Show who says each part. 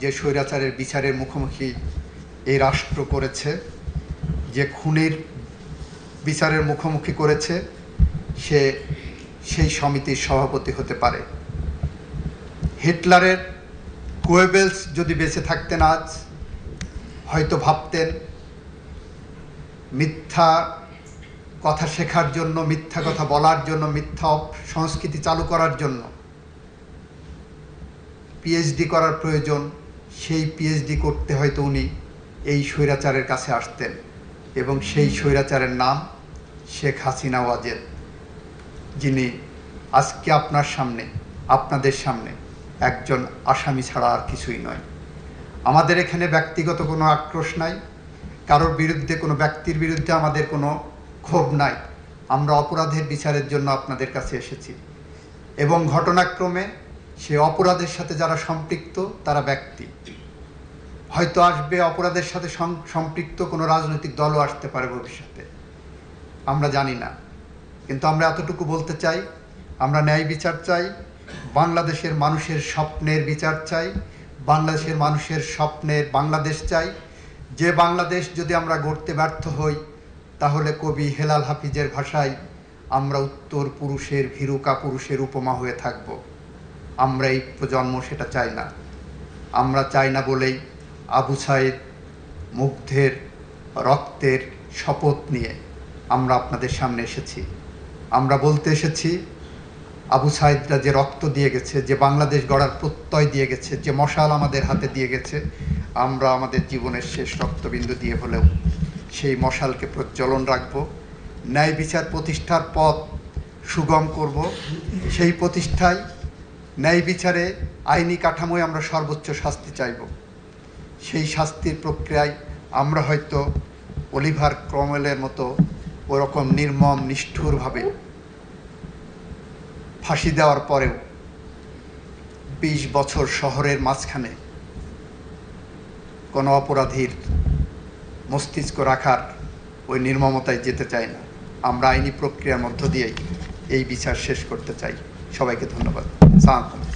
Speaker 1: যে স্বৈরাচারের বিচারের মুখোমুখি এই রাষ্ট্র করেছে, যে খুনের বিচারের মুখোমুখি করেছে, সে সেই সমিতির সভাপতি হতে পারে। হিটলারের কোয়েবেলস যদি বেঁচে থাকতেন আজ, হয়তো ভাবতেন, মিথ্যা কথা শেখার জন্য, মিথ্যা কথা বলার জন্য, মিথ্যা সংস্কৃতি চালু করার জন্য পিএইচডি করার প্রয়োজন সেই পিএইচডি করতে হয়তো উনি এই স্বৈরাচারের কাছে আসতেন এবং সেই স্বৈরাচারের নাম শেখ হাসিনা ওয়াজেদ, যিনি আজকে আপনার সামনে, আপনাদের সামনে একজন আসামি ছাড়া আর কিছুই নয়। আমাদের এখানে ব্যক্তিগত কোনো আক্রোশ নাই, কারোর বিরুদ্ধে কোনো ব্যক্তির বিরুদ্ধে আমাদের কোনো ক্ষোভ নাই। আমরা অপরাধের বিচারের জন্য আপনাদের কাছে এসেছি। এবং ঘটনাক্রমে সে অপরাধের সাথে যারা সম্পৃক্ত, তারা ব্যক্তি। হয়তো আসবে অপরাধের সাথে সম্পৃক্ত কোনো রাজনৈতিক দলও আসতে পারে ভবিষ্যতে। আমরা জানি না। কিন্তু আমরা এতটুকু বলতে চাই, আমরা ন্যায় বিচার চাই, বাংলাদেশের মানুষের স্বপ্নের বিচার চাই, বাংলাদেশের মানুষের স্বপ্নের বাংলাদেশ চাই। যে বাংলাদেশ যদি আমরা গড়তে ব্যর্থ হই, তাহলে কবি হেলাল হাফিজের ভাষায় আমরা উত্তর পুরুষের ভীরুকা পুরুষের উপমা হয়ে থাকব। আমরা এই প্রজন্ম সেটা চাই না। আমরা চাই না বলেই আবু সাইদ মুগ্ধের, রক্তের শপথ নিয়ে আমরা আপনাদের সামনে এসেছি। আমরা বলতে এসেছি, আবু সাইদরা যে রক্ত দিয়ে গেছে, যে বাংলাদেশ গড়ার প্রত্যয় দিয়ে গেছে, যে মশাল আমাদের হাতে দিয়ে গেছে, আমরা আমাদের জীবনের শেষ রক্তবিন্দু দিয়ে হলেও সেই মশালকে প্রজ্বলন রাখব, ন্যায় বিচার প্রতিষ্ঠার পথ সুগম করব। সেই প্রতিষ্ঠায় ন্যায় বিচারে আইনি কাঠামোয় আমরা সর্বোচ্চ শাস্তি চাইব। সেই শাস্তির প্রক্রিয়ায় আমরা হয়তো অলিভার ক্রমেলের মতো ওরকম নির্মম, নিষ্ঠুরভাবে ফাঁসি দেওয়ার পরেও বিশ বছর শহরের মাঝখানে কোনো অপরাধীর মস্তিষ্ক রাখার ওই নির্মমতায় যেতে চাই না। আমরা আইনি প্রক্রিয়ার মধ্য দিয়েই এই বিচার শেষ করতে চাই। সবাইকে ধন্যবাদ। 三